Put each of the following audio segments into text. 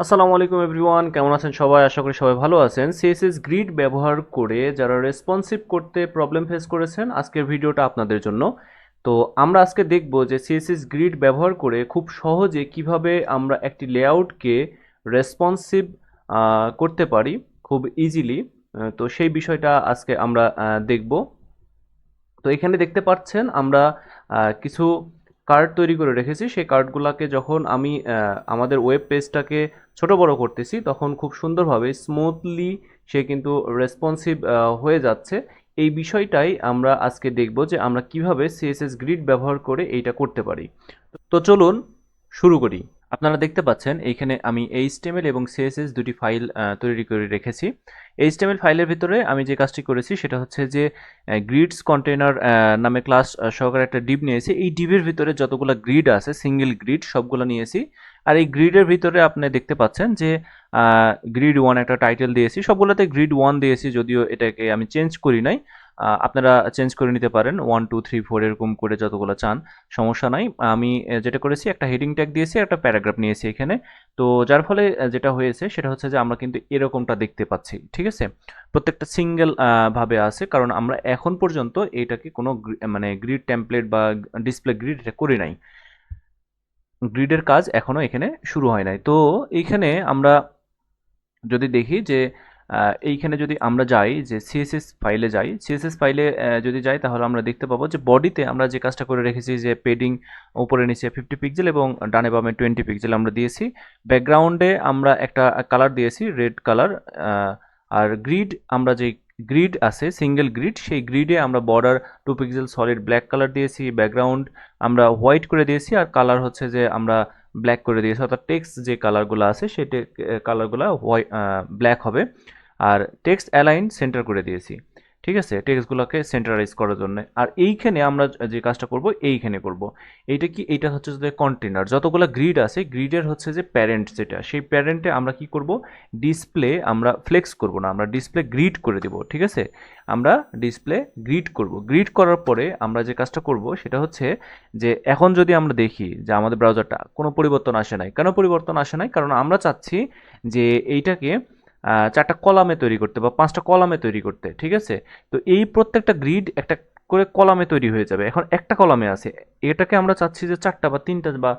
আসসালামু আলাইকুম এভরিওয়ান, কেমন আছেন সবাই? আশা করি সবাই ভালো আছেন। সিএসএস গ্রিড ব্যবহার করে যারা রেসপন্সিভ করতে প্রবলেম ফেস করেছেন, আজকের ভিডিওটা আপনাদের জন্য। তো আমরা আজকে দেখব যে সিএসএস গ্রিড ব্যবহার করে খুব সহজে কীভাবে আমরা একটি লেআউটকে রেসপন্সিভ করতে পারি খুব ইজিলি তো সেই বিষয়টা আজকে আমরা দেখব। তো এখানে দেখতে পাচ্ছেন আমরা কিছু কার্ড তৈরি করে রেখেছি, সেই কার্ডগুলোকে যখন আমি আমাদের ওয়েব পেজটাকে ছোট বড় করতেছি, তখন খুব সুন্দরভাবে স্মুথলি সে কিন্তু রেসপন্সিভ হয়ে যাচ্ছে। এই বিষয়টাই আমরা আজকে দেখব যে আমরা কীভাবে সিএসএস গ্রিড ব্যবহার করে এইটা করতে পারি। তো চলুন শুরু করি। আপনারা দেখতে পাচ্ছেন, এইখানে আমি এইচটিএমএল এবং সিএসএস দুটি ফাইল তৈরি করে রেখেছি। এইচটিএমএল ফাইলের ভিতরে আমি যে কাজটি করেছি সেটা হচ্ছে যে গ্রিডস কন্টেনার নামে ক্লাস সহকারে একটা ডিপ নিয়েছি। এই ডিপের ভিতরে যতগুলো গ্রিড আছে, সিঙ্গেল গ্রিড, সবগুলো নিয়েছি। আর এই গ্রিডের ভিতরে আপনি দেখতে পাচ্ছেন যে গ্রিড ওয়ান একটা টাইটেল দিয়েছি। সবগুলোতে গ্রিড ওয়ান দিয়েছি, যদিও এটাকে আমি চেঞ্জ করি নাই। আপনারা চেঞ্জ করে নিতে পারেন। ওয়ান টু থ্রি ফোর এরকম করে যতগুলো চান, সমস্যা নাই। আমি যেটা করেছি, একটা হেডিং ট্যাগ দিয়েছি, একটা প্যারাগ্রাফ নিয়েছি এখানে। তো যার ফলে যেটা হয়েছে, সেটা হচ্ছে যে, আমরা কিন্তু এরকমটা দেখতে পাচ্ছি, ঠিক আছে? প্রত্যেকটা সিঙ্গেল ভাবে আছে, কারণ আমরা এখন পর্যন্ত এটাকে কোনো মানে গ্রিড টেমপ্লেট বা ডিসপ্লে গ্রিড এটা করি নাই। গ্রিডের কাজ এখনও এখানে শুরু হয় নাই। তো এইখানে আমরা যদি দেখি যে এইখানে যদি আমরা যাই যে সিএসএস ফাইলে যাই সিএসএস ফাইলে যদি যাই তাহলে আমরা দেখতে পাবো যে বডিতে আমরা যে কাজটা করে রেখেছি যে পেডিং উপরে নিচে ফিফটি পিক্সেল এবং ডানে বামে টোয়েন্টি পিক্সেল আমরা দিয়েছি। ব্যাকগ্রাউন্ডে আমরা একটা কালার দিয়েছি রেড কালার আর গ্রিড আমরা যে গ্রিড আছে সিঙ্গেল গ্রিড সেই গ্রিডে আমরা border two pixel solid black colour দিয়েছি। ব্যাকগ্রাউন্ড আমরা হোয়াইট করে দিয়েছি আর কালার হচ্ছে যে আমরা ব্ল্যাক করে দিয়েছি। অর্থাৎ টেক্সট যে কালারগুলো আছে, সেই কালারগুলো হোয়াইট ব্ল্যাক হবে। আর টেক্সট অ্যালাইন সেন্টার করে দিয়েছি। ঠিক আছে? টেক্সটগুলোকে সেন্টারাইজ করার জন্য। আর এইখানে আমরা যে কাজটা করব, এইখানে করব। এইটা কি? এইটা হচ্ছে যে কন্টেনার যতগুলো গ্রিড আছে গ্রিডের হচ্ছে যে প্যারেন্ট যেটা, সেই প্যারেন্টে আমরা কি করব? ডিসপ্লে আমরা ফ্লেক্স করব না। আমরা ডিসপ্লে গ্রিড করে দেব। ঠিক আছে? আমরা ডিসপ্লে গ্রিড করব। গ্রিড করার পরে আমরা যে কাজটা করব, সেটা হচ্ছে যে এখন যদি আমরা দেখি যে আমাদের ব্রাউজারটা কোনো পরিবর্তন আসে নাই। কেন পরিবর্তন আসে নাই? কারণ আমরা চাচ্ছি যে এইটাকে চারটা কলামে তৈরি করতে বা পাঁচটা কলামে তৈরি করতে, ঠিক আছে? তো এই প্রত্যেকটা গ্রিড একটা করে কলামে তৈরি হয়ে যাবে। এখন একটা কলামে আছে। এটাকে আমরা চাচ্ছি যে চারটা বা তিনটা বা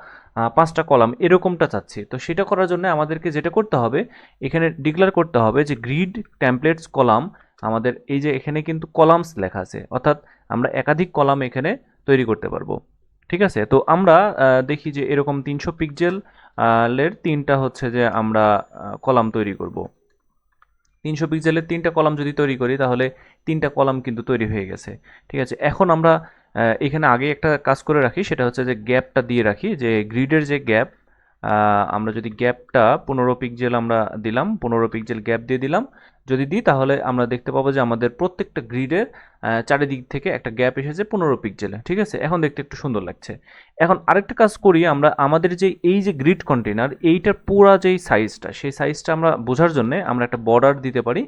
পাঁচটা কলাম এরকমটা চাচ্ছি। তো সেটা করার জন্য আমাদেরকে যেটা করতে হবে, এখানে ডিক্লেয়ার করতে হবে যে গ্রিড টেমপ্লেটস কলাম আমাদের এই যে এখানে কিন্তু কলামস লেখা আছে। অর্থাৎ আমরা একাধিক কলাম এখানে তৈরি করতে পারব। ঠিক আছে? তো আমরা দেখি যে এরকম তিনশো পিক্সেল এর তিনটা হচ্ছে যে আমরা কলাম তৈরি করব। তিনশো পিক্সেলের তিনটা কলাম যদি তৈরি করি, তাহলে তিনটা কলাম কিন্তু তৈরি হয়ে গেছে। ঠিক আছে, এখন আমরা এখানে আগে একটা কাজ করে রাখি, সেটা হচ্ছে যে গ্যাপটা দিয়ে রাখি, যে গ্রিডের যে গ্যাপ আমরা যদি গ্যাপটা পনেরো পিক্সেল আমরা দিলাম, পনেরো পিক্সেল গ্যাপ দিয়ে দিলাম। যদি দিই, তাহলে আমরা দেখতে পাবো যে আমাদের প্রত্যেকটা গ্রিডের চারিদিক থেকে একটা গ্যাপ এসেছে পনেরো পিক্সেলে ঠিক আছে? এখন দেখতে একটু সুন্দর লাগছে। এখন আরেকটা কাজ করি আমরা, আমাদের যে এই যে গ্রিড কন্টেনার এইটার পুরা যেই সাইজটা সেই সাইজটা আমরা বোঝার জন্য আমরা একটা বর্ডার দিতে পারি।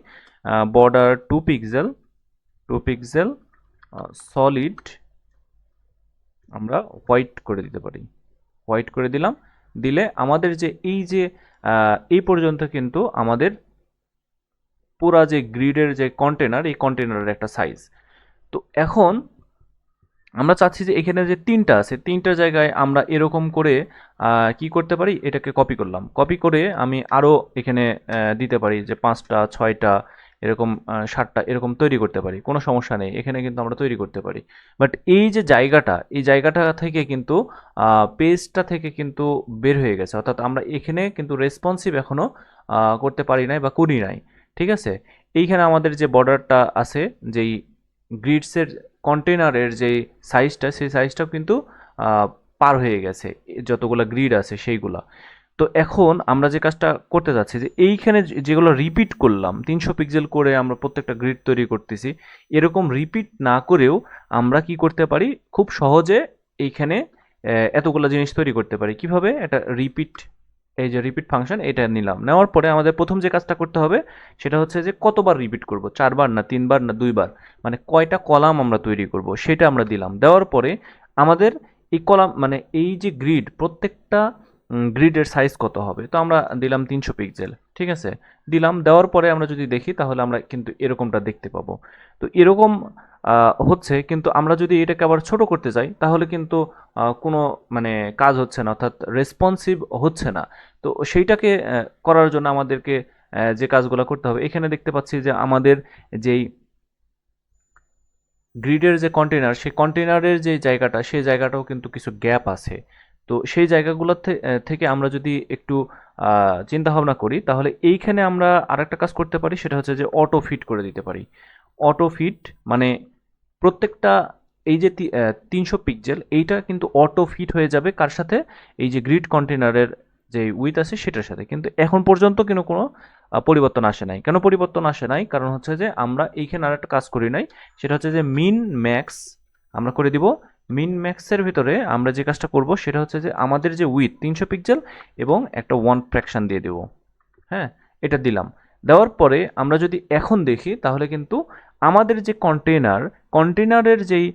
Border two pixel two pixel solid আমরা হোয়াইট করে দিতে পারি। হোয়াইট করে দিলাম। দিলে আমাদের যে এই যে এই পর্যন্ত কিন্তু আমাদের পুরা যে গ্রিডের যে কন্টেনার এই কন্টেনারের একটা সাইজ তো এখন আমরা চাচ্ছি যে এখানে যে তিনটা আছে, তিনটা জায়গায় আমরা এরকম করে কি করতে পারি? এটাকে কপি করলাম। কপি করে আমি আরও এখানে দিতে পারি যে পাঁচটা, ছয়টা এরকম সাতটা এরকম তৈরি করতে পারি, কোনো সমস্যা নেই, এখানে কিন্তু আমরা তৈরি করতে পারি। বাট এই যে জায়গাটা, এই জায়গাটা থেকে কিন্তু পেজটা থেকে কিন্তু বের হয়ে গেছে। অর্থাৎ আমরা এখানে কিন্তু রেসপন্সিভ এখনও করতে পারি নাই বা করি নাই। ঠিক আছে? এইখানে আমাদের যে বর্ডারটা আছে, যেই গ্রিডসের কন্টেনারের যে সাইজটা সেই সাইজটাও কিন্তু পার হয়ে গেছে। যতগুলো গ্রিড আছে সেইগুলা। তো এখন আমরা যে কাজটা করতে যাচ্ছি যে এইখানে যেগুলো রিপিট করলাম, তিনশো পিক্সেল করে আমরা প্রত্যেকটা গ্রিড তৈরি করতেছি, এরকম রিপিট না করেও আমরা কি করতে পারি? খুব সহজে এইখানে এতগুলো জিনিস তৈরি করতে পারি। কীভাবে? এটা রিপিট এই যে রিপিট ফাংশন এটা নিলাম। নেওয়ার পরে আমাদের প্রথম যে কাজটা করতে হবে, সেটা হচ্ছে যে কতবার রিপিট করব? চারবার না তিনবার না দুইবার? মানে কয়টা কলাম আমরা তৈরি করব? সেটা আমরা দিলাম। দেওয়ার পরে আমাদের এই কলাম মানে এই যে গ্রিড প্রত্যেকটা গ্রিডের সাইজ কত হবে? তো আমরা দিলাম তিনশো পিক্সেল ঠিক আছে? দিলাম, দেওয়ার পরে আমরা যদি দেখি, তাহলে আমরা কিন্তু এরকমটা দেখতে পাবো। তো এরকম হচ্ছে, কিন্তু আমরা যদি এটাকে আবার ছোট করতে যাই, তাহলে কিন্তু কোনো মানে কাজ হচ্ছে না, অর্থাৎ রেসপন্সিভ হচ্ছে না। তো সেইটাকে করার জন্য আমাদেরকে যে কাজগুলো করতে হবে, এখানে দেখতে পাচ্ছি যে আমাদের যেই গ্রিডের যে কন্টেনার সেই কন্টেনারের যে জায়গাটা, সেই জায়গাটাও কিন্তু কিছু গ্যাপ আছে। তো সেই জায়গাগুলো থেকে আমরা যদি একটু চিন্তা ভাবনা করি, তাহলে এইখানে আমরা আরেকটা কাজ করতে পারি, সেটা হচ্ছে যে অটো ফিট করে দিতে পারি। অটো ফিট মানে প্রত্যেকটা এই যে তিনশো পিক্সেল এইটা কিন্তু অটো ফিট হয়ে যাবে কার সাথে? এই যে গ্রিড কন্টেনারের যে উইথ আছে সেটার সাথে। কিন্তু এখন পর্যন্ত কিন্তু কোনো পরিবর্তন আসে নাই। কেন পরিবর্তন আসে নাই? কারণ হচ্ছে যে আমরা এইখানে আর একটা কাজ করি নাই, সেটা হচ্ছে যে মিন ম্যাক্স আমরা করে দিব মিন ম্যাক্সের ভিতরে আমরা যে কাজটা করব সেটা হচ্ছে যে আমাদের যে উইথ তিনশো পিক্সেল এবং একটা ওয়ান ফ্র্যাকশন দিয়ে দেব। হ্যাঁ এটা দিলাম। দেওয়ার পরে আমরা যদি এখন দেখি, তাহলে কিন্তু আমাদের যে কন্টেনার কন্টেনারের যেই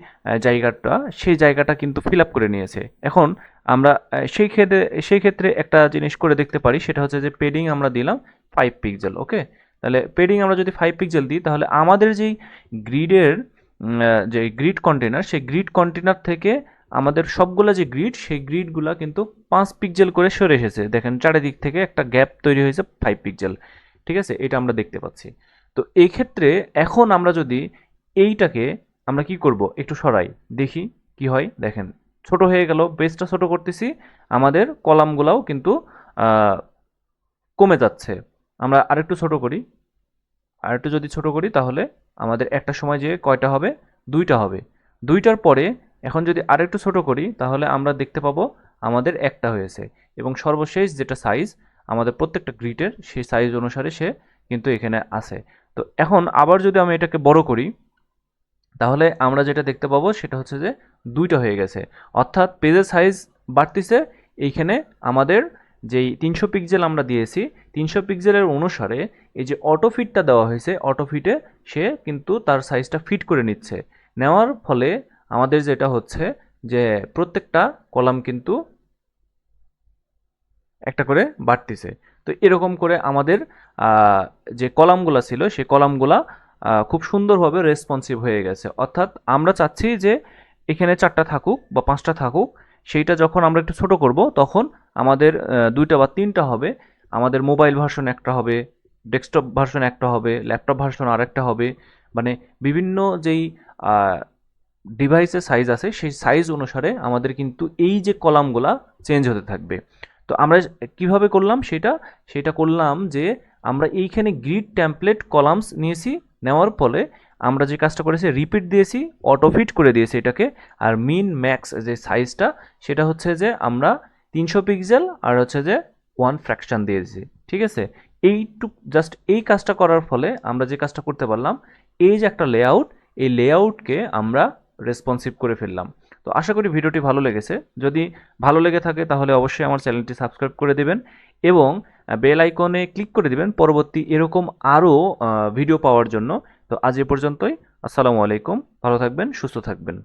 জায়গাটা, সেই জায়গাটা কিন্তু ফিল আপ করে নিয়েছে। এখন আমরা সেই ক্ষেত্রে সেই ক্ষেত্রে একটা জিনিস করে দেখতে পারি, সেটা হচ্ছে যে পেডিং আমরা দিলাম ফাইভ পিক্সেল ওকে তাহলে পেডিং আমরা যদি ফাইভ পিক্সেল দিই, তাহলে আমাদের যেই গ্রিডের যে গ্রিড কন্টেনার সেই গ্রিড কন্টেনার থেকে আমাদের সবগুলো যে গ্রিড সেই গ্রিডগুলো কিন্তু পাঁচ পিক্সেল করে সরে এসেছে। দেখেন, চারিদিক থেকে একটা গ্যাপ তৈরি হয়েছে ফাইভ পিক্সেল ঠিক আছে? এটা আমরা দেখতে পাচ্ছি। তো এই ক্ষেত্রে এখন আমরা যদি এইটাকে আমরা কি করব? একটু সরাই। দেখি কি হয়। দেখেন, ছোট হয়ে গেল বেসটা ছোট করতেছি। আমাদের কলামগুলাও কিন্তু কমে যাচ্ছে। আমরা আরেকটু ছোট করি। আরেকটু যদি ছোট করি, তাহলে আমাদের একটা সময় যে কয়টা হবে? দুইটা হবে। দুইটার পরে এখন যদি আরেকটু ছোট করি, তাহলে আমরা দেখতে পাবো আমাদের একটা হয়েছে। এবং সর্বশেষ যেটা সাইজ আমাদের প্রত্যেকটা গ্রিটের সেই সাইজ অনুসারে সে কিন্তু এখানে আছে। তো এখন আবার যদি আমি এটাকে বড় করি, তাহলে আমরা যেটা দেখতে পাবো সেটা হচ্ছে যে দুইটা হয়ে গেছে। অর্থাৎ পেজের সাইজ বাড়তিছে, এইখানে আমাদের যেই তিনশো পিক্সেল আমরা দিয়েছি, তিনশো পিক্সেলের অনুসারে এই যে অটো ফিটটা দেওয়া হয়েছে অটো ফিটে সে কিন্তু তার সাইজটা ফিট করে নিচ্ছে। নেওয়ার ফলে আমাদের যেটা হচ্ছে যে প্রত্যেকটা কলাম কিন্তু একটা করে বাড়তিছে। তো এরকম করে আমাদের যে কলামগুলা ছিল সেই কলামগুলা খুব সুন্দরভাবে রেসপন্সিভ হয়ে গেছে। অর্থাৎ আমরা চাচ্ছি যে এখানে চারটা থাকুক বা পাঁচটা থাকুক সেইটা যখন আমরা একটু ছোট করব, তখন আমাদের দুইটা বা তিনটা হবে। আমাদের মোবাইল ভার্সন একটা হবে, ডেস্কটপ ভার্সন একটা হবে, ল্যাপটপ ভার্সন আরেকটা হবে। মানে বিভিন্ন যেই ডিভাইসের সাইজ আছে, সেই সাইজ অনুসারে আমাদের কিন্তু এই যে কলামগুলা চেঞ্জ হতে থাকবে। তো আমরা কীভাবে করলাম সেটা? সেটা করলাম যে আমরা এইখানে গ্রিড টেমপ্লেট কলামস নিয়েছি। নেওয়ার ফলে আমরা যে কাজটা করেছি রিপিট দিয়েছি অটোফিট করে দিয়েছি এটাকে। আর মিন ম্যাক্স যে সাইজটা সেটা হচ্ছে যে আমরা তিনশো পিক্সেল আর হচ্ছে যে ওয়ান ফ্র্যাকশন দিয়েছি। ঠিক আছে? এইটুক জাস্ট এই কাজটা করার ফলে আমরা যে কাজটা করতে পারলাম, এই যে একটা লেআউট এই লেআউটকে আমরা রেসপন্সিভ করে ফেললাম। তো আশা করি ভিডিওটি ভালো লেগেছে। যদি ভালো লেগে থাকে, তাহলে অবশ্যই আমার চ্যানেলটি সাবস্ক্রাইব করে দেবেন এবং বেল আইকনে ক্লিক করে দিবেন। পরবর্তী এরকম আরও ভিডিও পাওয়ার জন্য। তো আজ এ পর্যন্তই। আসসালামু আলাইকুম। ভালো থাকবেন সুস্থ থাকবেন।